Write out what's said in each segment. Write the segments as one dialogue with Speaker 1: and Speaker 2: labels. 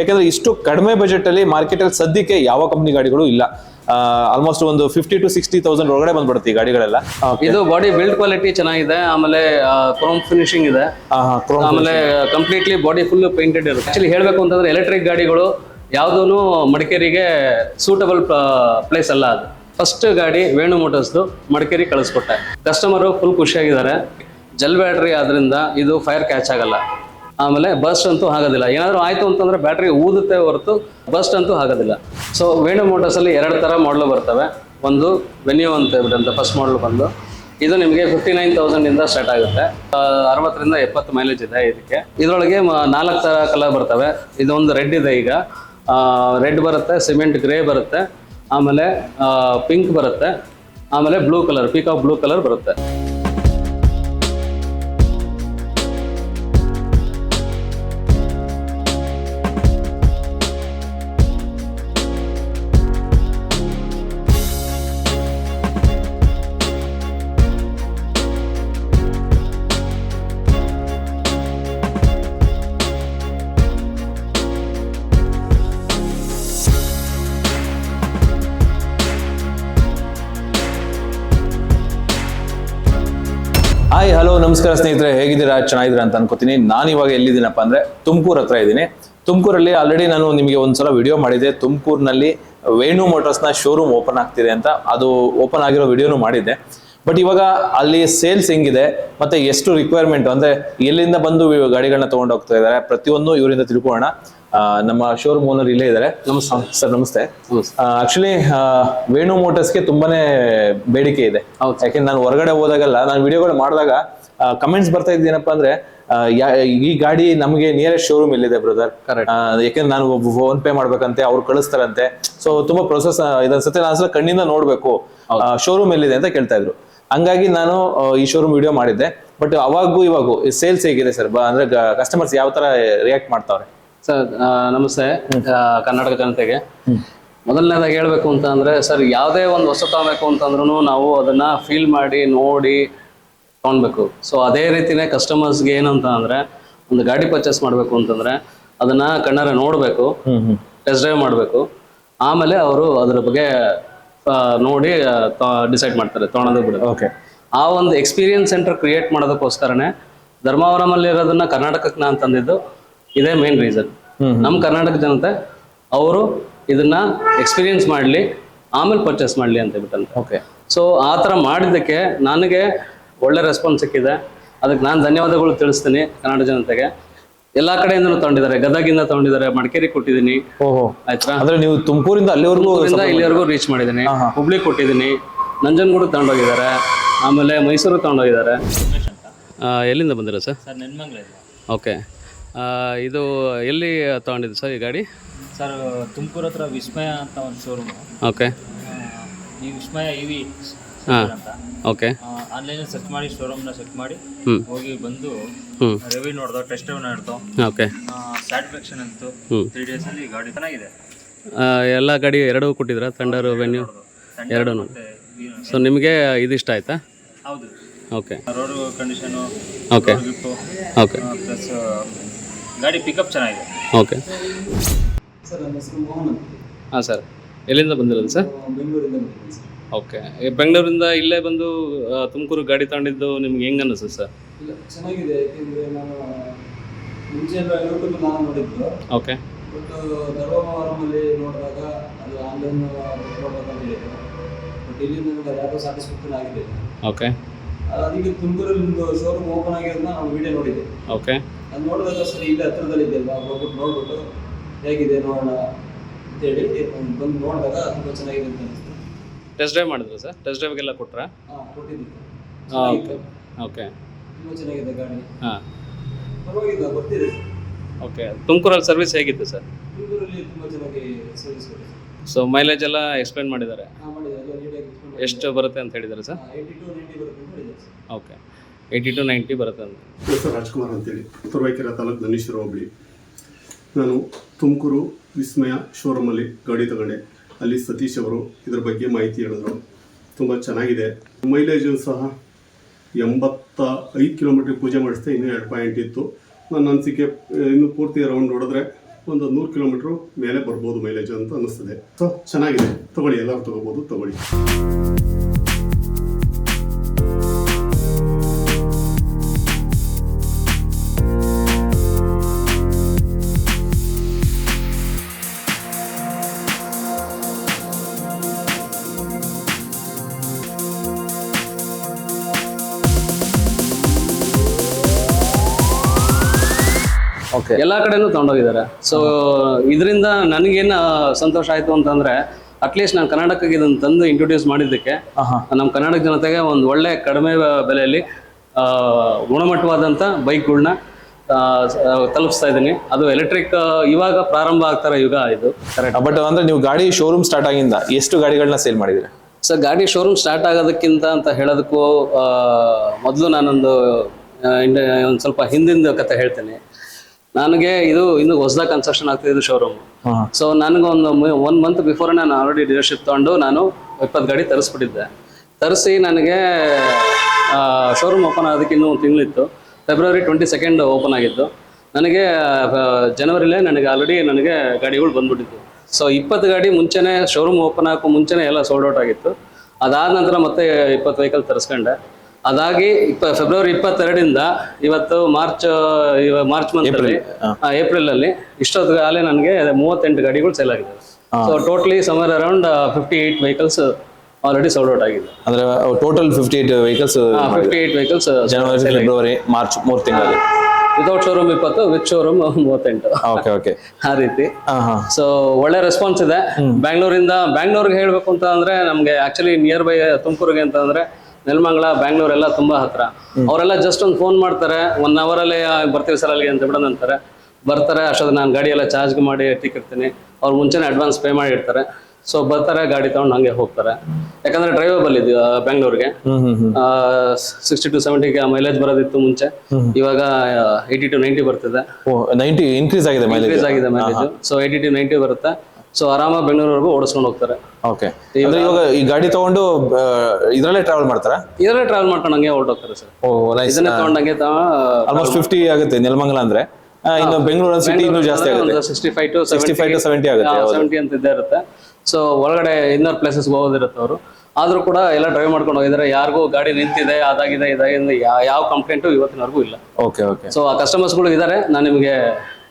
Speaker 1: ಯಾಕಂದ್ರೆ ಇಷ್ಟು ಕಡಿಮೆ ಬಜೆಟ್ ಅಲ್ಲಿ ಮಾರ್ಕೆಟ್ ಅಲ್ಲಿ ಸದ್ಯಕ್ಕೆ ಯಾವ ಕಂಪ್ನಿ ಗಾಡಿಗಳು ಇಲ್ಲ. ಆಲ್ಮೋಸ್ಟ್ ಒಂದು ಫಿಫ್ಟಿ ಟು ಸಿಕ್ಸ್ಟಿ ತೌಸಂಡ್ ಒಳಗಡೆ ಬಂದ್ಬಿಡುತ್ತೆ ಈ ಗಾಡಿಗಳೆಲ್ಲ.
Speaker 2: ಇದು ಬಾಡಿ ಬಿಲ್ಡ್ ಕ್ವಾಲಿಟಿ ಚೆನ್ನಾಗಿದೆ ಆಮೇಲೆ ಕ್ರೋಮ್ ಫಿನಿಶಿಂಗ್ ಇದೆ. ಆಮೇಲೆ ಕಂಪ್ಲೀಟ್ಲಿ ಬಾಡಿ ಫುಲ್ ಪೇಂಟೆಡ್ ಇರುತ್ತೆ. ಆಕ್ಚುಲಿ ಹೇಳಬೇಕು ಅಂತಂದ್ರೆ ಎಲೆಕ್ಟ್ರಿಕ್ ಗಾಡಿಗಳು ಯಾವುದೂ ಮಡಿಕೇರಿಗೆ ಸೂಟಬಲ್ ಪ್ಲೇಸ್ ಅಲ್ಲ ಅದು. ಫಸ್ಟ್ ಗಾಡಿ ವೇಣು ಮೋಟರ್ಸ್ದು ಮಡಿಕೇರಿ ಕಳಿಸ್ಕೊಟ್ಟೆ. ಕಸ್ಟಮರು ಫುಲ್ ಖುಷಿಯಾಗಿದ್ದಾರೆ. ಜಲ್ ಬ್ಯಾಟ್ರಿ ಆದ್ರಿಂದ ಇದು ಫೈರ್ ಕ್ಯಾಚ್ ಆಗಲ್ಲ. ಆಮೇಲೆ ಬಸ್ಟ್ ಅಂತೂ ಆಗೋದಿಲ್ಲ. ಏನಾದರೂ ಆಯಿತು ಅಂತಂದ್ರೆ ಬ್ಯಾಟ್ರಿ ಊದುತ್ತೆ ಹೊರತು ಬಸ್ಟ್ ಅಂತೂ ಆಗೋದಿಲ್ಲ. ಸೊ ವೇಣು ಮೋಟರ್ಸಲ್ಲಿ ಎರಡು ಥರ ಮಾಡಲು ಬರ್ತವೆ. ಒಂದು ವೆನ್ಯೂ ಅಂತ ಹೇಳ್ಬಿಟ್ಟಂತೆ ಫಸ್ಟ್ ಮಾಡಲ್ ಬಂದು. ಇದು ನಿಮಗೆ ಫಿಫ್ಟಿ ನೈನ್ ತೌಸಂಡಿಂದ ಸ್ಟಾರ್ಟ್ ಆಗುತ್ತೆ. ಅರವತ್ತರಿಂದ ಎಪ್ಪತ್ತು ಮೈಲೇಜ್ ಇದೆ ಇದಕ್ಕೆ. ಇದರೊಳಗೆ ನಾಲ್ಕು ಥರ ಕಲರ್ ಬರ್ತವೆ. ಇದೊಂದು ರೆಡ್ ಇದೆ ಈಗ. ರೆಡ್ ಬರುತ್ತೆ ಸಿಮೆಂಟ್ ಗ್ರೇ ಬರುತ್ತೆ. ಆಮೇಲೆ ಪಿಂಕ್ ಬರುತ್ತೆ. ಆಮೇಲೆ blue colour peacock blue colour ಬರುತ್ತೆ.
Speaker 1: ಹಾಯ್ ಹಲೋ ನಮಸ್ಕಾರ ಸ್ನೇಹಿತರೆ, ಹೇಗಿದ್ದೀರಾ? ಚೆನ್ನಾಗಿದ್ದೀರಾ ಅಂತ ಅನ್ಕೋತೀನಿ. ನಾನು ಇವಾಗ ಎಲ್ಲಿದ್ದೀನಪ್ಪ ಅಂದರೆ ತುಮಕೂರು ಹತ್ರ ಇದ್ದೀನಿ. ತುಮಕೂರಲ್ಲಿ ಆಲ್ರೆಡಿ ನಾನು ನಿಮಗೆ ಒಂದ್ಸಲ ವಿಡಿಯೋ ಮಾಡಿದ್ದೆ. ತುಮಕೂರಿನಲ್ಲಿ ವೇಣು ಮೋಟರ್ಸ್ನ ಶೋರೂಮ್ ಓಪನ್ ಆಗ್ತಿದೆ ಅಂತ ಅದು ಓಪನ್ ಆಗಿರೋ ವಿಡಿಯೋನು ಮಾಡಿದ್ದೆ. ಬಟ್ ಇವಾಗ ಅಲ್ಲಿ ಸೇಲ್ಸ್ ಹೆಂಗಿದೆ, ಮತ್ತೆ ಎಷ್ಟು ರಿಕ್ವೈರ್ಮೆಂಟ್ ಅಂದರೆ ಎಲ್ಲಿಂದ ಬಂದು ಗಾಡಿಗಳನ್ನ ತಗೊಂಡು ಹೋಗ್ತಾ ಇದ್ದಾರೆ, ಪ್ರತಿಯೊಂದು ಇವರಿಂದ ತಿಳ್ಕೊಳ್ಳೋಣ. ನಮ್ಮ ಶೋರೂಮ್ ಓನರ್ ಇಲ್ಲೇ ಇದ್ದಾರೆ.
Speaker 2: ನಮಸ್ತೆ.
Speaker 1: ಸರ್ ನಮಸ್ತೆ. ಆಕ್ಚುಲಿ ವೇಣು ಮೋಟರ್ಸ್ಗೆ ತುಂಬಾನೇ ಬೇಡಿಕೆ ಇದೆ. ಯಾಕೆಂದ್ರೆ ನಾನು ಹೊರಗಡೆ ಹೋದಾಗೆಲ್ಲ ನಾನು ವಿಡಿಯೋಗಳು ಮಾಡಿದಾಗ ಕಮೆಂಟ್ಸ್ ಬರ್ತಾ ಇದ್ದೇನಪ್ಪ ಅಂದ್ರೆ ಈ ಗಾಡಿ ನಮಗೆ ನಿಯರೆಸ್ಟ್ ಶೋರೂಮ್ ಇಲ್ಲಿದೆ ಬ್ರದರ್
Speaker 2: ಯಾಕಂದ್ರೆ
Speaker 1: ಯಾಕೆಂದ್ರೆ ನಾನು ಫೋನ್ ಪೇ ಮಾಡ್ಬೇಕಂತೆ ಅವ್ರು ಕಳಿಸ್ತಾರಂತೆ. ಸೊ ತುಂಬಾ ಪ್ರೊಸೆಸ್ ಇದನ್ಸತ್ತೆ ನಾನು ಕಣ್ಣಿಂದ ನೋಡ್ಬೇಕು. ಶೋರೂಮ್ ಎಲ್ಲಿದೆ ಅಂತ ಕೇಳ್ತಾ ಇದ್ರು. ಹಂಗಾಗಿ ನಾನು ಈ ಶೋರೂಮ್ ವಿಡಿಯೋ ಮಾಡಿದ್ದೆ. ಬಟ್ ಅವಾಗೂ ಇವಾಗೂ ಸೇಲ್ಸ್ ಹೇಗಿದೆ ಸರ್ ಅಂದ್ರೆ ಕಸ್ಟಮರ್ಸ್ ಯಾವ ತರ ರಿಯಾಕ್ಟ್ ಮಾಡ್ತಾವ್ರೆ?
Speaker 2: ಸರ್ ನಮಸ್ತೆ ಕರ್ನಾಟಕ ಜನತೆಗೆ. ಮೊದಲನೇದಾಗಿ ಹೇಳ್ಬೇಕು ಅಂತ ಅಂದ್ರೆ ಸರ್ ಯಾವುದೇ ಒಂದು ಹೊಸ ತಗೋಬೇಕು ಅಂತಂದ್ರೂ ನಾವು ಅದನ್ನ ಫೀಲ್ ಮಾಡಿ ನೋಡಿ ತಗೊಳ್ಬೇಕು ಸೊ ಅದೇ ರೀತಿನೇ ಕಸ್ಟಮರ್ಸ್ಗೆ ಏನಂತ ಅಂದ್ರೆ ಒಂದು ಗಾಡಿ ಪರ್ಚೇಸ್ ಮಾಡಬೇಕು ಅಂತಂದ್ರೆ ಅದನ್ನ ಕಣ್ಣಾರೆ ನೋಡಬೇಕು ಟೆಸ್ಟ್ ಡ್ರೈವ್ ಮಾಡಬೇಕು. ಆಮೇಲೆ ಅವರು ಅದ್ರ ಬಗ್ಗೆ ನೋಡಿ ಡಿಸೈಡ್ ಮಾಡ್ತಾರೆ ತೊಗೊಳೋದು ಬಿಡೋದು.
Speaker 1: ಓಕೆ
Speaker 2: ಆ ಒಂದು ಎಕ್ಸ್ಪೀರಿಯನ್ಸ್ ಸೆಂಟರ್ ಕ್ರಿಯೇಟ್ ಮಾಡೋದಕ್ಕೋಸ್ಕರನೇ ಧರ್ಮಾವರಮಲ್ಲಿ ಇರೋದನ್ನ ಕರ್ನಾಟಕಕ್ಕೆ ನಾನು ತಂದಿದ್ದು ಇದೇ ಮೇನ್ ರೀಸನ್
Speaker 1: ಹ್ಮ್
Speaker 2: ನಮ್ಮ ಕರ್ನಾಟಕ ಜನತೆ ಅವರು ಇದನ್ನ ಎಕ್ಸ್ಪೀರಿಯನ್ಸ್ ಮಾಡಲಿ ಆಮೇಲೆ ಪರ್ಚೇಸ್ ಮಾಡಲಿ ಅಂತ ಹೇಳ್ಬಿಟ್ಟು
Speaker 1: ಓಕೆ
Speaker 2: ಸೊ ಆ ಥರ ಮಾಡಿದ್ದಕ್ಕೆ ನನಗೆ ಒಳ್ಳೆ ರೆಸ್ಪಾನ್ಸ್ ಸಿಕ್ಕಿದೆ. ಅದಕ್ಕೆ ನಾನು ಧನ್ಯವಾದಗಳು ತಿಳಿಸ್ತೀನಿ ಕನ್ನಡ ಜನತೆಗೆ. ಎಲ್ಲ ಕಡೆಯಿಂದ ತಗೊಂಡಿದ್ದಾರೆ ಗದಗಿಂದ ತಗೊಂಡಿದ್ದಾರೆ ಮಡಿಕೇರಿ ಕೊಟ್ಟಿದ್ದೀನಿ.
Speaker 1: ಓಹೋ.
Speaker 2: ಆಯ್ತಾ?
Speaker 1: ಅಂದ್ರೆ ನೀವು ತುಮಕೂರಿಂದ ಅಲ್ಲಿವರೆಗೂ
Speaker 2: ಇಲ್ಲಿವರೆಗೂ ರೀಚ್ ಮಾಡಿದ್ದೀನಿ. ಹುಬ್ಳಿ ಕೊಟ್ಟಿದ್ದೀನಿ. ನಂಜನಗೂಡು ತಗೊಂಡೋಗಿದ್ದಾರೆ. ಆಮೇಲೆ ಮೈಸೂರು ತಗೊಂಡೋಗಿದ್ದಾರೆ. ಆ, ಎಲ್ಲಿಂದ ಬಂದಿರ ಸರ್?
Speaker 3: ಸರ್ ನೆನ್ಮಂಗ್ಲ
Speaker 2: ಓಕೆ ಇದು ಎಲ್ಲಿ ತಗೊಂಡಿದ್ದು ಸರ್ ಈ ಗಾಡಿ?
Speaker 3: ಸರ್ ತುಮಕೂರು ಹತ್ರ ವಿಸ್ಮಯ ಅಂತ ಒಂದು ಶೋರೂಮ್
Speaker 2: ಓಕೆ.
Speaker 3: ಈ ವಿಸ್ಮಯ ಇ ವಿ
Speaker 2: ಹಾಂ.
Speaker 3: ಅಂತ.
Speaker 2: ಓಕೆ.
Speaker 3: ಆನ್ಲೈನಲ್ಲಿ ಸರ್ಚ್ ಮಾಡಿ ಶೋರೂಮ್ನ ಚೆಕ್ ಮಾಡಿ ಹೋಗಿ ಬಂದು ರಿವ್ಯೂ ನೋಡ್ದೋ ಟೆಸ್ಟ್ ನೋಡ್ದೋ
Speaker 2: ಓಕೆ.
Speaker 3: ಸ್ಯಾಟಿಸ್ಫ್ಯಾಕ್ಷನ್ ಅಂತು. ತ್ರೀ ಡೇಸಲ್ಲಿ ಗಾಡಿ ಚೆನ್ನಾಗಿದೆ.
Speaker 2: ಎಲ್ಲ ಗಾಡಿ ಎರಡೂ ಕೊಟ್ಟಿದ್ರ ಥಂಡರ್ ವೆನ್ಯೂ ಎರಡೂ. ಸೊ ನಿಮಗೆ ಇದಿಷ್ಟ ಆಯ್ತಾ?
Speaker 3: ಹೌದು.
Speaker 2: Okay.
Speaker 3: Road condition
Speaker 2: okay. Okay.
Speaker 3: Plus ಗಾಡಿ ಪಿಕಪ್ ಚೆನ್ನಾಗಿದೆ.
Speaker 2: ಓಕೆ.
Speaker 4: ಸರ್ ನನ್ನ ಹೆಸರು ಮೋಹನ್ ಅಂತ
Speaker 2: ಹಾಂ ಸರ್. ಎಲ್ಲಿಂದ ಬಂದಿರೋದು ಸರ್?
Speaker 4: ಬೆಂಗಳೂರಿಂದ ಬಂದಿದ್ದೀನಿ ಸರ್
Speaker 2: ಓಕೆ ಬೆಂಗಳೂರಿಂದ ಇಲ್ಲೇ ಬಂದು ಆ, ತುಮಕೂರು ಗಾಡಿ ತಗೊಂಡಿದ್ದು ನಿಮ್ಗೆ ಹೆಂಗೆ ಅನ್ನಿಸುತ್ತೆ ಸರ್?
Speaker 4: ಇಲ್ಲ ಚೆನ್ನಾಗಿದೆ. ಯಾಕೆಂದರೆ ನಾನು ಮುಂಚೆ ಎಲ್ಲ ಯೂಟ್ಯೂಬ್ ನಾನು ನೋಡಿದ್ದು.
Speaker 2: ಓಕೆ.
Speaker 4: ಬಟ್ ಧರ್ಮವರಮಲ್ಲಿ ನೋಡಿದಾಗ ಅದು ಆನ್ಲೈನ್ ಹೇಳಿದ್ರು ಬಟ್ ಇಲ್ಲಿ ನನಗೆ ಯಾಕೋ ಸ್ಯಾಟಿಸ್ಫ್ಯಾಕ್ಷನ್ ಆಗಿದೆ.
Speaker 2: ಓಕೆ.
Speaker 4: ಅದಕ್ಕೆ ತುಮಕೂರಲ್ಲಿ ಒಂದು ಶೋರೂಮ್ ಓಪನ್ ಆಗಿರೋದನ್ನ ನಾವು ವಿಡಿಯೋ ನೋಡಿದ್ದೆ.
Speaker 2: ಓಕೆ.
Speaker 4: ಅದು ನೋಡಿದಾಗ ಸರಿ ಇಲ್ಲೇ ಹತ್ರದಲ್ಲಿ ಇದೆಯಲ್ಲ ಹೋಗ್ಬಿಟ್ಟು ನೋಡ್ಬಿಟ್ಟು ಹೇಗಿದೆ ನೋಡೋಣ ಅಂತೇಳಿ ಬಂದು ನೋಡಿದಾಗ ತುಂಬ ಚೆನ್ನಾಗಿದೆ ಅಂತ ಅನಿಸ್ತು.
Speaker 2: ಟೆಸ್ಟ್ ಡ್ರೈವ್ ಮಾಡಿದ್ರು ಸರ್? ಟೆಸ್ಟ್ ಡ್ರೈವ್ಗೆಲ್ಲ ಕೊಟ್ರಾ?
Speaker 4: ಹಾಂ ಕೊಟ್ಟಿದ್ದೀನಿ.
Speaker 2: ಓಕೆ.
Speaker 4: ತುಂಬ ಚೆನ್ನಾಗಿದೆ ಗಾಡಿ.
Speaker 2: ಹಾಂ.
Speaker 4: ಪರವಾಗಿಲ್ಲ ಬರ್ತಿದೆ.
Speaker 2: ಓಕೆ. ತುಮಕೂರಲ್ಲಿ ಸರ್ವಿಸ್ ಹೇಗಿತ್ತು ಸರ್?
Speaker 4: ತುಮಕೂರಲ್ಲಿ ತುಂಬ ಚೆನ್ನಾಗಿ ಸರ್ವಿಸ್ ಕೊಟ್ಟಿದೆ.
Speaker 2: ಸೊ ಮೈಲೇಜ್ ಎಲ್ಲ ಎಕ್ಸ್ಪ್ಲೇನ್ ಮಾಡಿದ್ದಾರೆ. ಎಷ್ಟು ಬರುತ್ತೆ ಅಂತ ಹೇಳಿದ್ದಾರೆ sir?
Speaker 4: Sir
Speaker 2: okay. Eighty to ninety ಬರುತ್ತೆ ಅಂತ
Speaker 5: ಸರ್ ರಾಜ್ಕುಮಾರ್ ಅಂತೇಳಿ ಉತ್ತರವೈಕೆರೆ ತಾಲೂಕು ಧನೇಶ್ವರ ಹೋಬಳಿ. ನಾನು ತುಮಕೂರು ವಿಸ್ಮಯ ಶೋರೂಮಲ್ಲಿ ಗಾಡಿ ತಗೊಂಡೆ. ಅಲ್ಲಿ ಸತೀಶ್ ಅವರು ಇದ್ರ ಬಗ್ಗೆ ಮಾಹಿತಿ ಹೇಳಿದ್ರು. ತುಂಬ ಚೆನ್ನಾಗಿದೆ. ಮೈಲೇಜು ಸಹ ಎಂಬತ್ತ ಐದು ಕಿಲೋಮೀಟ್ರ್ ಪೂಜೆ ಮಾಡಿಸಿದೆ, ಇನ್ನೂ ಎರಡು ಪಾಯಿಂಟ್ ಇತ್ತು. ನನ್ನ ಅನಿಸಿಕೆ, ಇನ್ನು ಪೂರ್ತಿ ರೌಂಡ್ ನೋಡಿದ್ರೆ ಒಂದು ನೂರು ಕಿಲೋಮೀಟ್ರ್ ಮೇಲೆ ಬರ್ಬೋದು ಮೈಲೇಜ್ ಅಂತ ಅನ್ನಿಸ್ತದೆ. ಸೊ ಚೆನ್ನಾಗಿದೆ. ತಗೊಳ್ಳಿ, ಎಲ್ಲರೂ ತಗೋಬೋದು ತಗೊಳ್ಳಿ.
Speaker 2: ಎಲ್ಲಾ ಕಡೆನೂ ತಗೊಂಡೋಗಿದ್ದಾರೆ. ಸೊ ಇದರಿಂದ ನನಗೇನು ಸಂತೋಷ ಆಯ್ತು ಅಂತಂದ್ರೆ ಅಟ್ಲೀಸ್ಟ್ ನಾನು ಕರ್ನಾಟಕಕ್ಕೆ ಇದನ್ನು ತಂದು ಇಂಟ್ರೊಡ್ಯೂಸ್ ಮಾಡಿದ್ದಕ್ಕೆ ನಮ್ಮ ಕರ್ನಾಟಕ ಜನತೆಗೆ ಒಂದು ಒಳ್ಳೆ ಕಡಿಮೆ ಬೆಲೆಯಲ್ಲಿ ಗುಣಮಟ್ಟವಾದಂಥ ಬೈಕ್ಗಳನ್ನ ತಲುಪಿಸ್ತಾ ಇದ್ದೀನಿ. ಅದು ಎಲೆಕ್ಟ್ರಿಕ್ ಇವಾಗ ಪ್ರಾರಂಭ ಆಗ್ತಾರೆ ಯುಗ ಇದು. ಕರೆಕ್ಟ್
Speaker 1: ಬಟ್ ಅಂದ್ರೆ ನೀವು ಗಾಡಿ ಶೋರೂಮ್ ಸ್ಟಾರ್ಟ್ ಆಗಿಂದ ಎಷ್ಟು ಗಾಡಿಗಳನ್ನ ಸೇಲ್ ಮಾಡಿದ್ರಿ
Speaker 2: ಸರ್ ಗಾಡಿ ಶೋರೂಮ್ ಸ್ಟಾರ್ಟ್ ಆಗೋದಕ್ಕಿಂತ ಅಂತ ಹೇಳೋದಕ್ಕೂ ಮೊದಲು ನಾನೊಂದು ಒಂದು ಸ್ವಲ್ಪ ಹಿಂದಿಂದ ಕತೆ ಹೇಳ್ತೇನೆ. ನನಗೆ ಇದು ಇನ್ನು ಹೊಸದಾಗಿ ಕನ್ಸ್ಟ್ರಕ್ಷನ್ ಆಗ್ತಿದ್ದು ಶೋರೂಮ್ ಸೊ ನನಗೆ ಒಂದು ಒನ್ ಮಂತ್ ಬಿಫೋರ್ ನಾನು ಆಲ್ರೆಡಿ ಡೀಲರ್ಶಿಪ್ ತಗೊಂಡು ನಾನು ಇಪ್ಪತ್ತು ಗಾಡಿ ತರಿಸ್ಬಿಟ್ಟಿದ್ದೆ. ತರಿಸಿ ನನಗೆ ಶೋರೂಮ್ ಓಪನ್ ಆಗೋದಕ್ಕೆ ಇನ್ನೂ ಒಂದು ತಿಂಗಳಿತ್ತು. ಫೆಬ್ರವರಿ ಟ್ವೆಂಟಿ ಸೆಕೆಂಡ್ ಓಪನ್ ಆಗಿತ್ತು ನನಗೆ ಜನವರಿಲೇ ನನಗೆ ಆಲ್ರೆಡಿ ನನಗೆ ಗಾಡಿಗಳು ಬಂದ್ಬಿಟ್ಟಿತ್ತು ಸೊ ಇಪ್ಪತ್ತು ಗಾಡಿ ಮುಂಚೆನೇ ಶೋರೂಮ್ ಓಪನ್ ಹಾಕೋ ಮುಂಚೆನೇ ಎಲ್ಲ ಸೋಲ್ಡ್ ಔಟ್ ಆಗಿತ್ತು. ಅದಾದ ನಂತರ ಮತ್ತೆ ಇಪ್ಪತ್ತು ವೆಹಿಕಲ್ ತರಿಸ್ಕೊಂಡೆ. ಅದಾಗಿ ಫೆಬ್ರವರಿ ಇಪ್ಪತ್ತೆರಡರಿಂದ ಇವತ್ತು ಮಾರ್ಚ್ ಮಾರ್ಚ್ ಮಂತಲ್ಲಿ ಏಪ್ರಿಲ್ ಅಲ್ಲಿ ಇಷ್ಟೊತ್ತಿಗಾಗಲೇ ನನಗೆ ಮೂವತ್ತೆಂಟು ಗಾಡಿಗಳು ಸೇಲ್ ಆಗಿದೆ so totally somewhere around fifty eight vehicles already sold out ಆಗಿದೆ.
Speaker 1: ಅಂದ್ರೆ total fifty eight vehicles
Speaker 2: fifty eight vehicles
Speaker 1: January February March ಮೂರು ತಿಂಗಳಲ್ಲಿ.
Speaker 2: ವಿತೌಟ್ ಶೋರೂಮ್ ಇಪ್ಪತ್ತು ವಿತ್ ಶೋರೂಮ್ ಮೂವತ್ತೆಂಟು.
Speaker 1: ಓಕೆ ಓಕೆ
Speaker 2: ಆ ರೀತಿ. ಸೊ ಒಳ್ಳೆ ರೆಸ್ಪಾನ್ಸ್ ಇದೆ. ಬ್ಯಾಂಗ್ಳೂರಿಂದ ಬ್ಯಾಂಗ್ಳೂರ್ಗೆ ಹೇಳ್ಬೇಕು ಅಂತ ಅಂದ್ರೆ ನಮ್ಗೆ ಆಕ್ಚುಲಿ ನಿಯರ್ ಬೈ ತುಮಕೂರಿಗೆ ಅಂತ ಅಂದ್ರೆ ನೆಲಮಂಗಲ ಬ್ಯಾಂಗ್ಳೂರ್ ಎಲ್ಲ ತುಂಬಾ ಹತ್ರ. ಅವರೆಲ್ಲ ಜಸ್ಟ್ ಒಂದು ಫೋನ್ ಮಾಡ್ತಾರೆ ಒನ್ ಅಲ್ಲಿ ಬರ್ತೀವಿ ಸರ್ ಅಲ್ಲಿ ಅಂತ ಬಿಡೋದು ಅಂತಾರೆ ಬರ್ತಾರೆ. ಅಷ್ಟೊತ್ತು ನಾನು ಗಾಡಿ ಎಲ್ಲ ಚಾರ್ಜ್ ಮಾಡಿ ಇಟ್ಟಿರ್ತೀನಿ ಅವ್ರು ಮುಂಚೆನೇ ಅಡ್ವಾನ್ಸ್ ಪೇ ಮಾಡಿ ಇಡ್ತಾರೆ. ಸೊ ಬರ್ತಾರೆ ಗಾಡಿ ತಗೊಂಡು ಹಂಗೆ ಹೋಗ್ತಾರೆ. ಯಾಕಂದ್ರೆ ಡ್ರೈವರ್ ಇದು
Speaker 1: ಬೆಂಗಳೂರಿಗೆ
Speaker 2: ಸಿಕ್ಸ್ಟಿ ಟು ಸೆವೆಂಟಿಗೆ ಮೈಲೇಜ್ ಬರೋದಿತ್ತು ಮುಂಚೆ. ಇವಾಗ ಏಯ್ಟಿ ಟು ನೈಂಟಿ ಬರ್ತಿದೆ.
Speaker 1: ನೈಂಟಿ ಇನ್ಕ್ರೀಸ್ ಆಗಿದೆ
Speaker 2: ಇನ್ಕ್ರೀಸ್ ಆಗಿದೆ mileage so eighty to ninety ಬರುತ್ತೆ. ಸೊ ಆರಾಮ ಬೆಂಗಳೂರವರೆಗೂ ಓಡಿಸ್ಕೊಂಡು ಹೋಗ್ತಾರೆ.
Speaker 1: ಓಕೆ ಇವಾಗ ಈ ಗಾಡಿ ತಗೊಂಡು ಇದರಲ್ಲೇ ಟ್ರಾವೆಲ್ ಮಾಡ್ತಾರೆ?
Speaker 2: ಇದರಲ್ಲೇ ಟ್ರಾವೆಲ್ ಮಾಡ್ಕೊಂಡು ಹಂಗೆ ಹೊರಟೋಗ್ತಾರೆ ಸರ್.
Speaker 1: ಓ ನೈಸ್
Speaker 2: ಇದನ್ನ ತಗೊಂಡಂಗೆ
Speaker 1: ಆಲ್ಮೋಸ್ಟ್ ಫಿಫ್ಟಿ ಆಗುತ್ತೆ ನೆಲಮಂಗಲ ಅಂದ್ರೆ. ಇನ್ನು ಬೆಂಗಳೂರು ಸಿಟಿ ಇನ್ನೂ ಜಾಸ್ತಿ ಆಗುತ್ತೆ.
Speaker 2: Sixty five to
Speaker 1: sixty five to seventy ಆಗುತ್ತೆ.
Speaker 2: ಸೆವೆಂಟಿ ಅಂತ ಇದ್ದೇ ಇರುತ್ತೆ. ಸೊ ಒಳಗಡೆ ಇನ್ನರ್ ಪ್ಲೇಸಸ್ಗೆ ಹೋಗೋದಿರುತ್ತೆ ಅವರು. ಆದರೂ ಕೂಡ ಎಲ್ಲ ಡ್ರೈವ್ ಮಾಡ್ಕೊಂಡು ಹೋಗಿದ್ದಾರೆ. ಯಾರಿಗೂ ಗಾಡಿ ನಿಂತಿದೆ ಅದಾಗಿದೆ ಇದಾಗಿದೆ ಯಾವ ಕಂಪ್ಲೇಂಟು ಇವತ್ತಿನವರೆಗೂ ಇಲ್ಲ.
Speaker 1: ಓಕೆ ಓಕೆ
Speaker 2: ಸೊ ಆ ಕಸ್ಟಮರ್ಸ್ಗಳು ಇದ್ದಾರೆ ನಾನು ನಿಮಗೆ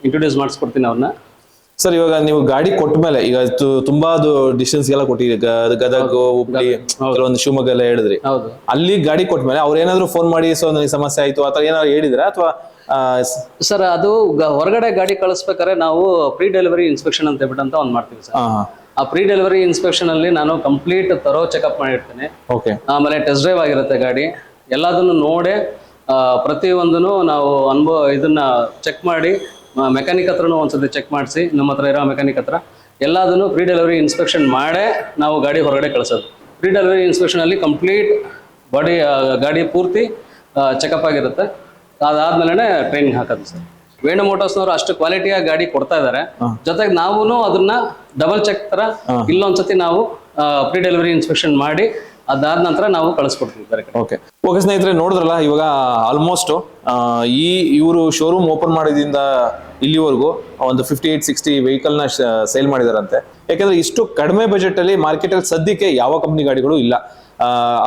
Speaker 2: ಇಂಟ್ರೊಡ್ಯೂಸ್ ಮಾಡಿಸ್ಕೊಡ್ತೀನಿ ಅವ್ರನ್ನ
Speaker 1: ಸರ್ ಇವಾಗ ನೀವು ಗಾಡಿ ಕೊಟ್ಟ ಮೇಲೆ ಈಗ ತು- ತುಂಬಾ ಡಿಸ್ಟೆನ್ಸ್ ಎಲ್ಲ ಕೊಟ್ಟಿರಿ. ಗ- ಗದಗ ಹುಬ್ಳಿ ಕೆಲವೊಂದು ಶಿವಮೊಗ್ಗ ಎಲ್ಲ ಹೇಳಿದ್ರಿ.
Speaker 2: ಹೌದು.
Speaker 1: ಅಲ್ಲಿ ಗಾಡಿ ಕೊಟ್ಟ ಮೇಲೆ ಅವ್ರು ಏನಾದ್ರು ಫೋನ್ ಮಾಡಿ ಸೊ ನನಗೆ ಸಮಸ್ಯೆ ಆಯ್ತು ಆತರ ಏನಾದ್ರು ಹೇಳಿದ್ರ? ಅಥವಾ
Speaker 2: ಸರ್ ಅದು ಗ- ಹೊರಗಡೆ ಗಾಡಿ ಕಳಿಸ್ಬೇಕಾದ್ರೆ ನಾವು ಪ್ರೀ ಡೆಲಿವರಿ ಇನ್ಸ್ಪೆಕ್ಷನ್ ಅಂತ ಹೇಳ್ಬಿಟ್ಟು ಅಂತ ಒಂದು ಮಾಡ್ತೀವಿ ಸರ್ ಆ ಪ್ರೀ ಡೆಲಿವರಿ ಇನ್ಸ್ಪೆಕ್ಷನ್ ಅಲ್ಲಿ ನಾನು ಕಂಪ್ಲೀಟ್ ತರೋ ಚೆಕಪ್ ಮಾಡಿರ್ತೇನೆ.
Speaker 1: ಓಕೆ
Speaker 2: ಆಮೇಲೆ ಟೆಸ್ಟ್ ಡ್ರೈವ್ ಆಗಿರುತ್ತೆ ಗಾಡಿ. ಎಲ್ಲದನ್ನು ನೋಡೆ ಪ್ರತಿ ಪ್ರತಿಯೊಂದನ್ನು ನಾವು ಅನುಭವ ಇದನ್ನ ಚೆಕ್ ಮಾಡಿ ಮೆಕ್ಯಾನಿಕ್ ಹತ್ರನೂ ಒಂದ್ಸತಿ ಚೆಕ್ ಮಾಡಿಸಿ ನಮ್ಮ ಹತ್ರ ಇರೋ ಮೆಕ್ಯಾನಿಕ್ ಹತ್ರ ಎಲ್ಲದನ್ನು ಪ್ರೀ ಡೆಲಿವರಿ ಇನ್ಸ್ಪೆಕ್ಷನ್ ಮಾಡೇ ನಾವು ಗಾಡಿ ಹೊರಗಡೆ ಕಳಿಸೋದು. ಪ್ರೀ ಡೆಲಿವರಿ ಇನ್ಸ್ಪೆಕ್ಷನ್ ಅಲ್ಲಿ ಕಂಪ್ಲೀಟ್ ಬಾಡಿ ಗಾಡಿ ಪೂರ್ತಿ ಚೆಕಪ್ ಆಗಿರುತ್ತೆ. ಅದಾದ್ಮೇಲೆ ಟ್ರೈನಿಂಗ್ ಹಾಕೋದು ಸರ್. ವೇಣು ಮೋಟಾರ್ಸ್ನವರು ಅಷ್ಟು ಕ್ವಾಲಿಟಿಯ ಗಾಡಿ ಕೊಡ್ತಾ ಇದ್ದಾರೆ ಜೊತೆಗೆ ನಾವು ಅದನ್ನ ಡಬಲ್ ಚೆಕ್ ತರ ಇಲ್ಲೊಂದ್ಸತಿ ನಾವು ಪ್ರೀ ಡೆಲಿವರಿ ಇನ್ಸ್ಪೆಕ್ಷನ್ ಮಾಡಿ ಅದಾದ ನಂತರ ನಾವು ಕಳಿಸ್ಕೊಡ್ತೀವಿ ಬೇರೆ
Speaker 1: ಓಕೆ ಓಕೆ ಸ್ನೇಹಿತರೆ ನೋಡಿದ್ರಲ್ಲ ಇವಾಗ ಆಲ್ಮೋಸ್ಟ್ ಈ ಇವರು ಶೋರೂಮ್ ಓಪನ್ ಮಾಡಿದಿಂದ ಇಲ್ಲಿವರೆಗೂ ಒಂದು ಫಿಫ್ಟಿ ಏಟ್ ಸಿಕ್ಸ್ಟಿ ನ ಸೇಲ್ ಮಾಡಿದಾರಂತೆ. ಯಾಕಂದ್ರೆ ಇಷ್ಟು ಕಡಿಮೆ ಬಜೆಟ್ ಅಲ್ಲಿ ಮಾರ್ಕೆಟ್ ಅಲ್ಲಿ ಸದ್ಯಕ್ಕೆ ಯಾವ ಕಂಪ್ನಿ ಗಾಡಿಗಳು ಇಲ್ಲ.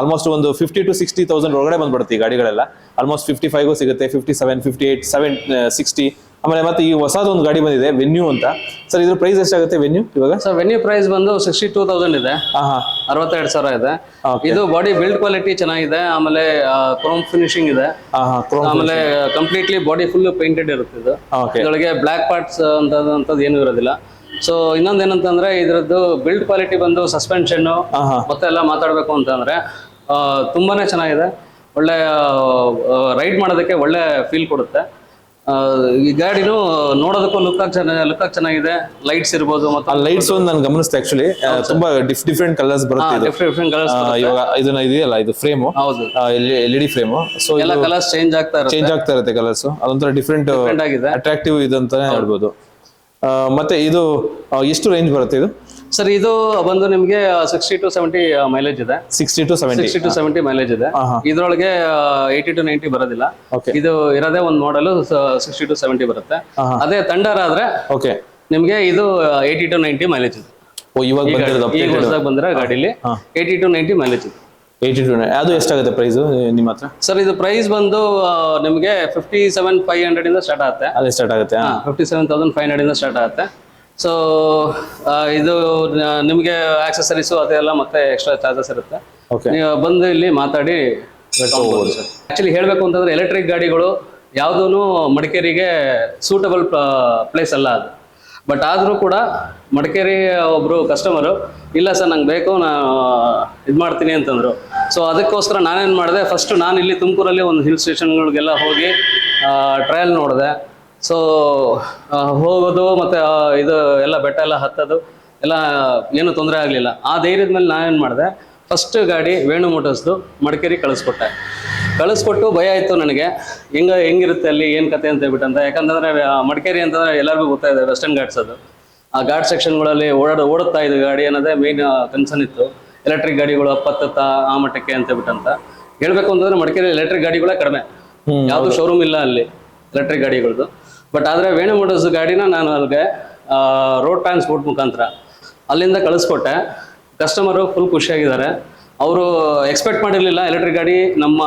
Speaker 1: ಆಲ್ಮೋಸ್ಟ್ ಒಂದು ಫಿಫ್ಟಿ ಟು ಸಿಕ್ಸ್ಟಿ ತೌಸಂಡ್ ಒಳಗಡೆ ಬಂದ್ಬಿಡುತ್ತೆ ಈ ಗಾಡಿಗಳೆಲ್ಲ. ಆಲ್ಮೋಸ್ಟ್ ಫಿಫ್ಟಿ ಫೈವ್ ಸಿಗುತ್ತೆ fifty seven fifty eight seven sixty ಆಮೇಲೆ ಮತ್ತೆ ಈ ಹೊಸದೊಂದು ಗಾಡಿ ಬಂದಿದೆ ವೆನ್ಯೂ ಅಂತ. ಸರ್ ಇದ್ರ ಪ್ರೈಸ್ ಎಷ್ಟಾಗುತ್ತೆ ವೆನ್ಯೂ ಇವಾಗ?
Speaker 2: ಸರ್ ವೆನ್ಯೂ ಪ್ರೈಸ್ ಬಂದು ಸಿಕ್ಸ್ಟಿ ಟೂ ತೌಸಂಡ್ ಇದೆ ಅರವತ್ತೆರಡು ಸಾವಿರ ಇದೆ. ಇದು ಬಾಡಿ ಬಿಲ್ಡ್ ಕ್ವಾಲಿಟಿ ಚೆನ್ನಾಗಿದೆ ಆಮೇಲೆ ಕ್ರೋಮ್ ಫಿನಿಶಿಂಗ್ ಇದೆ. ಆಮೇಲೆ ಕಂಪ್ಲೀಟ್ಲಿ ಬಾಡಿ ಫುಲ್ ಪೇಂಟೆಡ್ ಇರುತ್ತೆ ಇದು. ಬ್ಲಾಕ್ ಬ್ಲ್ಯಾಕ್ ಪಾರ್ಟ್ಸ್ ಅಂತದ್ದು ಏನು ಇರೋದಿಲ್ಲ. ಸೊ ಇನ್ನೊಂದ್ ಏನಂತಂದ್ರೆ ಇದರದ್ದು ಬಿಲ್ಡ್ ಕ್ವಾಲಿಟಿ ಬಂದು ಸಸ್ಪೆನ್ಷನ್ ಮತ್ತೆ ಎಲ್ಲ ಮಾತಾಡಬೇಕು ಅಂತಂದ್ರೆ ಆ, ತುಂಬಾನೇ ಚೆನ್ನಾಗಿದೆ. ಒಳ್ಳೆ ರೈಡ್ ಮಾಡೋದಕ್ಕೆ ಒಳ್ಳೆ ಫೀಲ್ ಕೊಡುತ್ತೆ. ಆ, ಈ ಗಾಡಿನೂ ನೋಡೋದಕ್ಕೂ ಲುಕ್ ಚೆನ್ನಾಗಿ ಲುಕ್ ಚೆನ್ನಾಗಿದೆ. ಲೈಟ್ಸ್ ಇರ್ಬೋದು
Speaker 1: ಆ
Speaker 2: ಮತ್ತೆ
Speaker 1: ಲೈಟ್ಸ್ ಒಂದು ನಾನು ಗಮನಿಸ್ತೆ ಆಕ್ಚುಲಿ ತುಂಬಾ ಡಿಫ್ ಡಿಫ್ರೆಂಟ್ ಕಲರ್ಸ್ ಬರುತ್ತೆ ಇದು.
Speaker 2: ಡಿಫ್ರೆಂಟ್ ಡಿಫ್ರೆಂಟ್ ಕಲರ್ಸ್
Speaker 1: ಆ, ಇವಾಗ ಇದನ್ನ ಇದೆಯಲ್ಲ ಇದು ಫ್ರೇಮು
Speaker 2: ಹೌದು.
Speaker 1: L E D frame so
Speaker 2: ಎಲ್ಲ ಕಲರ್ಸ್ ಚೇಂಜ್ ಆಗ್ತಾ ಇರುತ್ತೆ.
Speaker 1: ಚೇಂಜ್ ಆಗ್ತಾ ಇರುತ್ತೆ ಕಲರ್ಸ್ ಅದೊಂಥರ ಡಿಫ್ರೆಂಟ್
Speaker 2: Different ಆಗಿದೆ.
Speaker 1: ಅಟ್ರಾಕ್ಟಿವ್ ಇದು ಅಂತಾನೆ ಹೇಳ್ಬೋದು. ಮತ್ತೆ ಇದು ಎಷ್ಟು ರೇಂಜ್ ಬರುತ್ತೆ ಇದು?
Speaker 2: ಸರ್ ಇದು ಬಂದು ನಿಮಗೆ ಸಿಕ್ಸ್ಟಿ ಟು ಸೆವೆಂಟಿ ಮೈಲೇಜ್ ಇದೆ.
Speaker 1: Sixty to seventy
Speaker 2: sixty to seventy mileage ಇದೆ. ಇದರೊಳಗೆ ಏಯ್ಟಿ ಟು ನೈಂಟಿ ಬರೋದಿಲ್ಲ. ಇದು ಇರೋದೇ ಒಂದು ಮಾಡಲ್ ಸಿಕ್ಸ್ಟಿ ಟು ಸೆವೆಂಟಿ ಬರುತ್ತೆ. ಅದೇ ತಂಡರ್ ಆದ್ರೆ
Speaker 1: ಓಕೆ
Speaker 2: ನಿಮಗೆ ಇದು ಏಯ್ಟಿ ಟು ನೈಂಟಿ ಮೈಲೇಜ್ ಇದೆ.
Speaker 1: ಓ ಇವಾಗ
Speaker 2: ಬಂದಿರೋ ಗಾಡೀಲಿ ಏಯ್ಟಿ ಟು ನೈಂಟಿ ಮೈಲೇಜ್ ಇದೆ.
Speaker 1: ಏಯ್ಟಿ ಟು ಅದು ಎಷ್ಟಾಗುತ್ತೆ ಪ್ರೈಸ್ ನಿಮ್ಮ ಹತ್ರ?
Speaker 2: ಸರ್ ಇದು ಪ್ರೈಸ್ ಬಂದು ನಿಮಗೆ ಫಿಫ್ಟಿ ಸೆವೆನ್ ಫೈವ್ ಹಂಡ್ರೆಡ್ ಇಂದ ಸ್ಟಾರ್ಟ್ ಆಗುತ್ತೆ.
Speaker 1: ಅದೇ ಸ್ಟಾರ್ಟ್ ಆಗುತ್ತೆ
Speaker 2: fifty seven thousand five hundred ಇಂದ ಸ್ಟಾರ್ಟ್ ಆಗುತ್ತೆ. ಸೊ ಇದು ನಿಮಗೆ ಆಕ್ಸೆಸರೀಸು ಅದೆಲ್ಲ ಮತ್ತೆ ಎಕ್ಸ್ಟ್ರಾ ಚಾರ್ಜಸ್ ಇರುತ್ತೆ.
Speaker 1: ಓಕೆ
Speaker 2: ನೀವು ಬಂದು ಇಲ್ಲಿ ಮಾತಾಡಿ ಆಕ್ಚುಲಿ ಹೇಳಬೇಕು ಅಂತಂದ್ರೆ ಎಲೆಕ್ಟ್ರಿಕ್ ಗಾಡಿಗಳು ಯಾವುದೂ ಮಡಿಕೇರಿಗೆ ಸೂಟಬಲ್ ಪ್ಲೇಸ್ ಅಲ್ಲ ಅದು. ಬಟ್ ಆದರೂ ಕೂಡ ಮಡಿಕೇರಿ ಒಬ್ಬರು ಕಸ್ಟಮರು ಇಲ್ಲ ಸರ್ ನಂಗೆ ಬೇಕು ನಾನು ಇದು ಮಾಡ್ತೀನಿ ಅಂತಂದರು. ಸೊ ಅದಕ್ಕೋಸ್ಕರ ನಾನೇನು ಮಾಡಿದೆ ಫಸ್ಟ್ ನಾನು ಇಲ್ಲಿ ತುಮಕೂರಲ್ಲಿ ಒಂದು ಹಿಲ್ ಸ್ಟೇಷನ್ಗಳಿಗೆಲ್ಲ ಹೋಗಿ ಟ್ರಯಲ್ ನೋಡಿದೆ. ಸೊ ಹೋಗೋದು ಮತ್ತು ಇದು ಎಲ್ಲ ಬೆಟ್ಟ ಎಲ್ಲ ಹತ್ತೋದು, ಎಲ್ಲ ಏನೂ ತೊಂದರೆ ಆಗಲಿಲ್ಲ. ಆ ಧೈರ್ಯದ ಮೇಲೆ ನಾನೇನು ಮಾಡಿದೆ ಫಸ್ಟ್ ಗಾಡಿ ವೇಣು ಮೋಟರ್ಸ್ದು ಮಡಿಕೇರಿ ಕಳಿಸ್ಕೊಟ್ಟೆ. ಕಳಿಸ್ಕೊಟ್ಟು ಭಯ ಆಯಿತು ನನಗೆ, ಹೆಂಗ, ಹೆಂಗಿರುತ್ತೆ ಅಲ್ಲಿ, ಏನು ಕತೆ ಅಂತ ಹೇಳ್ಬಿಟ್ಟು ಅಂತ. ಯಾಕಂತಂದರೆ ಮಡಿಕೇರಿ ಅಂತಂದರೆ ಎಲ್ಲರಿಗೂ ಗೊತ್ತಾಯಿದೆ ವೆಸ್ಟರ್ನ್ ಘಾಟ್ಸ್ ಅದು. ಆ ಘಾಟ್ ಸೆಕ್ಷನ್ಗಳಲ್ಲಿ ಓಡಾಡ, ಓಡುತ್ತಾ ಇದು ಗಾಡಿ ಅನ್ನೋದೇ ಮೇನ್ ಕನ್ಸರ್ನ್ ಇತ್ತು. ಎಲೆಕ್ಟ್ರಿಕ್ ಗಾಡಿಗಳು ಅಪ್ಪತ್ತತ್ತ ಆ ಮಟ್ಟಕ್ಕೆ ಅಂತ ಹೇಳ್ಬಿಟ್ಟಂತ. ಹೇಳ್ಬೇಕು ಅಂತಂದ್ರೆ ಮಡಿಕೇರಿ ಎಲೆಕ್ಟ್ರಿಕ್ ಗಾಡಿಗಳೇ ಕಡಿಮೆ. ಯಾವುದು ಶೋರೂಮ್ ಇಲ್ಲ ಅಲ್ಲಿ ಎಲೆಕ್ಟ್ರಿಕ್ ಗಾಡಿಗಳದ್ದು ಬಟ್ ಆದ್ರೆ ವೇಣು ಮೋಟರ್ಸ್ ಗಾಡಿನ ನಾನು ಅಲ್ಲಿಗೆ ರೋಡ್ ಟ್ರಾನ್ಸ್ಪೋರ್ಟ್ ಮುಖಾಂತರ ಅಲ್ಲಿಂದ ಕಳಿಸ್ಕೊಟ್ಟೆ. Customer full ಖುಷಿಯಾಗಿದ್ದಾರೆ. ಅವರು ಎಕ್ಸ್ಪೆಕ್ಟ್ ಮಾಡಿರಲಿಲ್ಲ ಎಲೆಕ್ಟ್ರಿಕ್ ಗಾಡಿ ನಮ್ಮ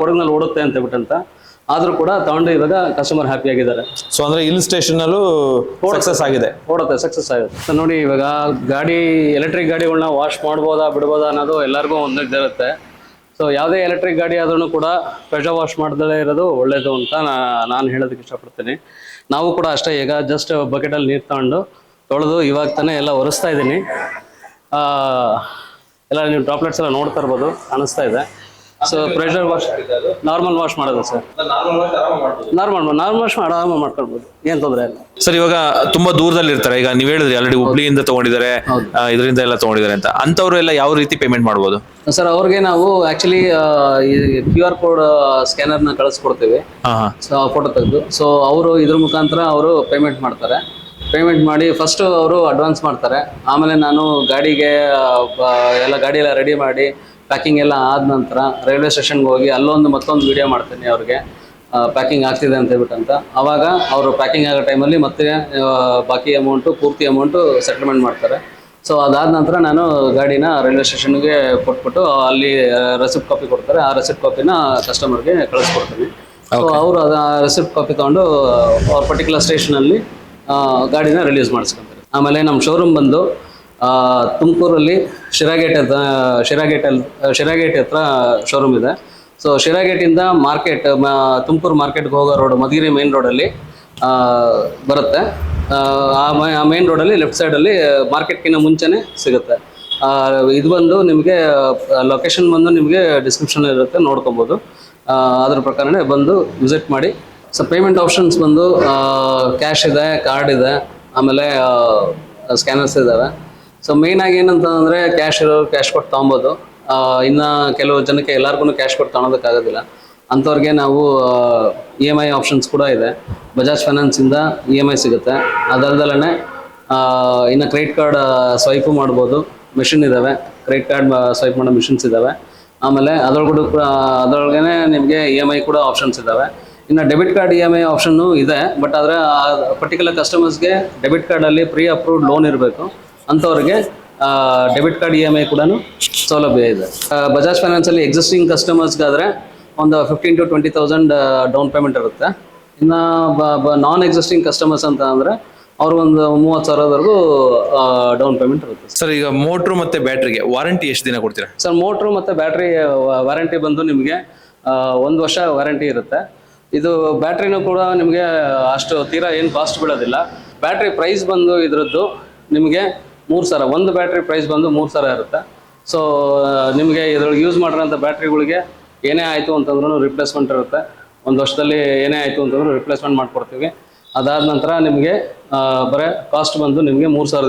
Speaker 2: ಕೊಡಗಿನಲ್ಲಿ ಓಡುತ್ತೆ ಅಂತ ಹೇಳ್ಬಿಟ್ಟಂತ. ಆದರೂ ಕೂಡ ತಗೊಂಡು ಇವಾಗ ಕಸ್ಟಮರ್ ಹ್ಯಾಪಿ ಆಗಿದ್ದಾರೆ.
Speaker 1: ಸೊ ಅಂದ್ರೆ ಹಿಲ್ ಸ್ಟೇಷನಲ್ಲೂ ಸಕ್ಸಸ್ ಆಗಿದೆ.
Speaker 2: ಓಡುತ್ತೆ ಸಕ್ಸಸ್ ಆಗುತ್ತೆ. ಸೊ ನೋಡಿ ಇವಾಗ ಗಾಡಿ ಎಲೆಕ್ಟ್ರಿಕ್ ಗಾಡಿಗಳನ್ನ ವಾಶ್ ಮಾಡ್ಬೋದಾ ಬಿಡ್ಬೋದಾ ಅನ್ನೋದು ಎಲ್ಲರಿಗೂ ಒಂದು ಇದಿರುತ್ತೆ ಸೊ ಯಾವುದೇ ಎಲೆಕ್ಟ್ರಿಕ್ ಗಾಡಿ ಆದ್ರೂ ಕೂಡ ಪ್ರೆಷರ್ ವಾಶ್ ಮಾಡ್ದಲೇ ಇರೋದು ಒಳ್ಳೇದು ಅಂತ ನಾ- ನಾನು ಹೇಳೋದಕ್ಕೆ ಇಷ್ಟಪಡ್ತೀನಿ. ನಾವು ಕೂಡ ಅಷ್ಟೇ ಈಗ ಜಸ್ಟ್ ಬಕೆಟಲ್ಲಿ ನೀರು ತಗೊಂಡು ತೊಳೆದು ಇವಾಗ ತಾನೇ ಎಲ್ಲ ಒರೆಸ್ತಾ ಇದ್ದೀನಿ. ಎಲ್ಲ ನೀವು ಡ್ರಾಪ್ಲೆಟ್ಸ್ ಎಲ್ಲ ನೋಡ್ತಾ ಇರ್ಬೋದು ಕಾಣಿಸ್ತಾ ಇದೆ. So pressure wash normal wash ಮಾಡೋದು ಸರ್ ನಾರ್ಮಲ್ ನಾರ್ಮಲ್ ವಾಶ್ ಆರಾಮ ಮಾಡ್ಕೊಳ್ಬೋದು. ಏನ್ ತೊಂದರೆ ಇಲ್ಲ.
Speaker 1: ಸರ್ ಇವಾಗ ತುಂಬಾ ದೂರದಲ್ಲಿ ಇರ್ತಾರೆ. ಈಗ ನೀವ್ ಹೇಳಿದ್ರಿ ಆಲ್ರೆಡಿ ಹುಬ್ಳಿಯಿಂದ ತಗೊಂಡಿದ್ದಾರೆ ಇದರಿಂದ ಎಲ್ಲ ತಗೊಂಡಿದ್ದಾರೆ ಅಂತ. ಅಂತವ್ರು ಎಲ್ಲ ಯಾವ ರೀತಿ ಪೇಮೆಂಟ್ ಮಾಡ್ಬೋದು?
Speaker 2: ಸರ್ ಅವ್ರಿಗೆ ನಾವು ಆಕ್ಚುಲಿ ಕ್ಯೂ ಆರ್ ಕೋಡ್ ಸ್ಕ್ಯಾನರ್ನ ಕಳಿಸ್ಕೊಡ್ತೀವಿ.
Speaker 1: ಹಾ ಹಾ.
Speaker 2: ಸೊ ಫೋಟೋ ತೆಗೆದು. ಸೊ ಅವರು ಇದ್ರ ಮುಖಾಂತರ ಅವರು ಪೇಮೆಂಟ್ ಮಾಡ್ತಾರೆ. ಪೇಮೆಂಟ್ ಮಾಡಿ ಫಸ್ಟ್ ಅವರು ಅಡ್ವಾನ್ಸ್ ಮಾಡ್ತಾರೆ. ಆಮೇಲೆ ನಾನು ಗಾಡಿಗೆ ಎಲ್ಲ ಗಾಡಿ ಎಲ್ಲ ರೆಡಿ ಮಾಡಿ ಪ್ಯಾಕಿಂಗ್ ಎಲ್ಲ ಆದ ನಂತರ ರೈಲ್ವೆ ಸ್ಟೇಷನ್ಗೆ ಹೋಗಿ ಅಲ್ಲೊಂದು ಮತ್ತೊಂದು ವಿಡಿಯೋ ಮಾಡ್ತೀನಿ ಅವ್ರಿಗೆ. ಪ್ಯಾಕಿಂಗ್ ಆಗ್ತಿದೆ ಅಂತ ಹೇಳ್ಬಿಟ್ಟು ಅಂತ ಅವಾಗ ಅವರು ಪ್ಯಾಕಿಂಗ್ ಆಗೋ ಟೈಮಲ್ಲಿ ಮತ್ತೆ ಬಾಕಿ ಅಮೌಂಟು ಪೂರ್ತಿ ಅಮೌಂಟು ಸೆಟಲ್ಮೆಂಟ್ ಮಾಡ್ತಾರೆ. ಸೊ ಅದಾದ ನಂತರ ನಾನು ಗಾಡಿನ ರೈಲ್ವೆ ಸ್ಟೇಷನ್ಗೆ ಕೊಟ್ಬಿಟ್ಟು ಅಲ್ಲಿ ರೆಸಿಪ್ಟ್ ಕಾಪಿ ಕೊಡ್ತಾರೆ. ಆ ರೆಸಿಪ್ಟ್ ಕಾಪಿನ ಕಸ್ಟಮರ್ಗೆ ಕಳಿಸ್ಕೊಡ್ತೀನಿ. ಸೊ ಅವರು ಆ ರೆಸಿಪ್ಟ್ ಕಾಪಿ ತೊಗೊಂಡು ಅವ್ರ ಪರ್ಟಿಕ್ಯುಲರ್ ಸ್ಟೇಷನಲ್ಲಿ ಗಾಡಿನ ರಿಲೀಸ್ ಮಾಡಿಸ್ಕೊಂತಾರೆ. ಆಮೇಲೆ ನಮ್ಮ ಶೋರೂಮ್ ಬಂದು ತುಮಕೂರಲ್ಲಿ ಶಿರಾಗೇಟ್ ಹತ್ರ ಶಿರಾಗೇಟಲ್ಲಿ ಶಿರಾಗೇಟ್ ಹತ್ರ ಶೋರೂಮ್ ಇದೆ. ಸೊ ಶಿರಾಗೇಟಿಂದ ಮಾರ್ಕೆಟ್ ತುಮಕೂರು ಮಾರ್ಕೆಟ್ಗೆ ಹೋಗೋ ರೋಡ್ ಮಧುಗಿರಿ ಮೇನ್ ರೋಡಲ್ಲಿ ಬರುತ್ತೆ. ಆ, ಮೇನ್ ರೋಡಲ್ಲಿ ಲೆಫ್ಟ್ ಸೈಡಲ್ಲಿ ಮಾರ್ಕೆಟ್ಗಿಂತ ಮುಂಚೆನೇ ಸಿಗುತ್ತೆ. ಇದು ಬಂದು ನಿಮಗೆ ಲೊಕೇಶನ್ ಬಂದು ನಿಮಗೆ ಡಿಸ್ಕ್ರಿಪ್ಷನ್ ಇರುತ್ತೆ ನೋಡ್ಕೊಬೋದು. ಅದ್ರ ಪ್ರಕಾರನೇ ಬಂದು ವಿಸಿಟ್ ಮಾಡಿ. ಸೊ ಪೇಮೆಂಟ್ ಆಪ್ಷನ್ಸ್ ಬಂದು ಕ್ಯಾಶ್ ಇದೆ ಕಾರ್ಡ್ ಇದೆ ಆಮೇಲೆ ಸ್ಕ್ಯಾನರ್ಸ್ ಇದ್ದಾವೆ ಸೊ ಮೇನ್ ಆಗಿ ಏನಂತಂದ್ರೆ ಕ್ಯಾಶ್ ಇರೋ ಕ್ಯಾಶ್ ಕೊಟ್ಟು ತೊಗೊಬೋದು. ಇನ್ನ ಕೆಲವು ಜನಕ್ಕೆ ಎಲ್ಲರಿಗೂ ಕ್ಯಾಶ್ ಕೊಟ್ಟು ತೊಗೊಳೋದಕ್ಕಾಗೋದಿಲ್ಲ. ಅಂಥವ್ರಿಗೆ ನಾವು ಇ ಎಂ ಐ ಆಪ್ಷನ್ಸ್ ಕೂಡ ಇದೆ. ಬಜಾಜ್ ಫೈನಾನ್ಸಿಂದ ಇ ಎಂ ಐ ಸಿಗುತ್ತೆ. ಅದಲ್ದಲೇ ಇನ್ನು ಕ್ರೆಡಿಟ್ ಕಾರ್ಡ್ ಸ್ವೈಪು ಮಾಡ್ಬೋದು. ಮಿಷಿನ್ ಇದ್ದಾವೆ ಕ್ರೆಡಿಟ್ ಕಾರ್ಡ್ ಸ್ವೈಪ್ ಮಾಡೋ ಮಿಷಿನ್ಸ್ ಇದ್ದಾವೆ ಆಮೇಲೆ ಅದರೊಳಗಡೆ ಕೂಡ ಅದರೊಳಗೆ ನಿಮಗೆ ಇ ಎಂ ಐ ಕೂಡ ಆಪ್ಷನ್ಸ್ ಇದ್ದಾವೆ ಇನ್ನು debit card E M I option ಇದೆ. ಬಟ್ ಆದರೆ ಪರ್ಟಿಕ್ಯುಲರ್ ಕಸ್ಟಮರ್ಸ್ಗೆ ಡೆಬಿಟ್ ಕಾರ್ಡಲ್ಲಿ ಪ್ರೀ ಅಪ್ರೂವ್ಡ್ ಲೋನ್ ಇರಬೇಕು. ಅಂಥವ್ರಿಗೆ debit card E M I ಕೂಡ ಸೌಲಭ್ಯ ಇದೆ. ಬಜಾಜ್ ಫೈನಾನ್ಸಲ್ಲಿ ಎಕ್ಸಿಸ್ಟಿಂಗ್ ಕಸ್ಟಮರ್ಸ್ಗಾದರೆ ಒಂದು fifteen to twenty thousand down payment ಇರುತ್ತೆ. ಇನ್ನು ಬ ನಾನ್ ಎಕ್ಸಿಸ್ಟಿಂಗ್ ಕಸ್ಟಮರ್ಸ್ ಅಂತ ಅಂದರೆ ಅವ್ರಿಗೊಂದು ಒಂದು ಮೂವತ್ತು ಸಾವಿರದವರೆಗೂ ಡೌನ್ ಪೇಮೆಂಟ್ ಇರುತ್ತೆ.
Speaker 1: ಸರ್ ಈಗ ಮೋಟ್ರು ಮತ್ತು ಬ್ಯಾಟ್ರಿಗೆ ವಾರಂಟಿ ಎಷ್ಟು ದಿನ ಕೊಡ್ತೀರಾ?
Speaker 2: ಸರ್ ಮೋಟ್ರು ಮತ್ತು ಬ್ಯಾಟ್ರಿ ವಾರಂಟಿ ಬಂದು ನಿಮಗೆ ಒಂದು ವರ್ಷ ವಾರಂಟಿ ಇರುತ್ತೆ. ಇದು ಬ್ಯಾಟ್ರಿನೂ ಕೂಡ ನಿಮಗೆ ಅಷ್ಟು ತೀರಾ ಏನು ಕಾಸ್ಟ್ ಬೀಳೋದಿಲ್ಲ. ಬ್ಯಾಟ್ರಿ ಪ್ರೈಸ್ ಬಂದು ಇದರದ್ದು ನಿಮಗೆ ಮೂರು ಸಾವಿರ ಒಂದು ಬ್ಯಾಟ್ರಿ ಪ್ರೈಸ್ ಬಂದು ಮೂರು ಸಾವಿರ ಇರುತ್ತೆ. ಸೊ ನಿಮಗೆ ಇದ್ರೊಳಗೆ ಯೂಸ್ ಮಾಡಿರೋಂಥ ಬ್ಯಾಟ್ರಿಗಳಿಗೆ ಏನೇ ಆಯಿತು ಅಂತಂದ್ರೂ ರಿಪ್ಲೇಸ್ಮೆಂಟ್ ಇರುತ್ತೆ. ಒಂದು ವರ್ಷದಲ್ಲಿ ಏನೇ ಆಯಿತು ಅಂತಂದ್ರೂ ರಿಪ್ಲೇಸ್ಮೆಂಟ್ ಮಾಡಿಕೊಡ್ತೀವಿ. ಅದಾದ ನಂತರ ನಿಮಗೆ ಬರೀ ಕಾಸ್ಟ್ ಬಂದು ನಿಮಗೆ ಮೂರು ಸಾವಿರದಿಂದ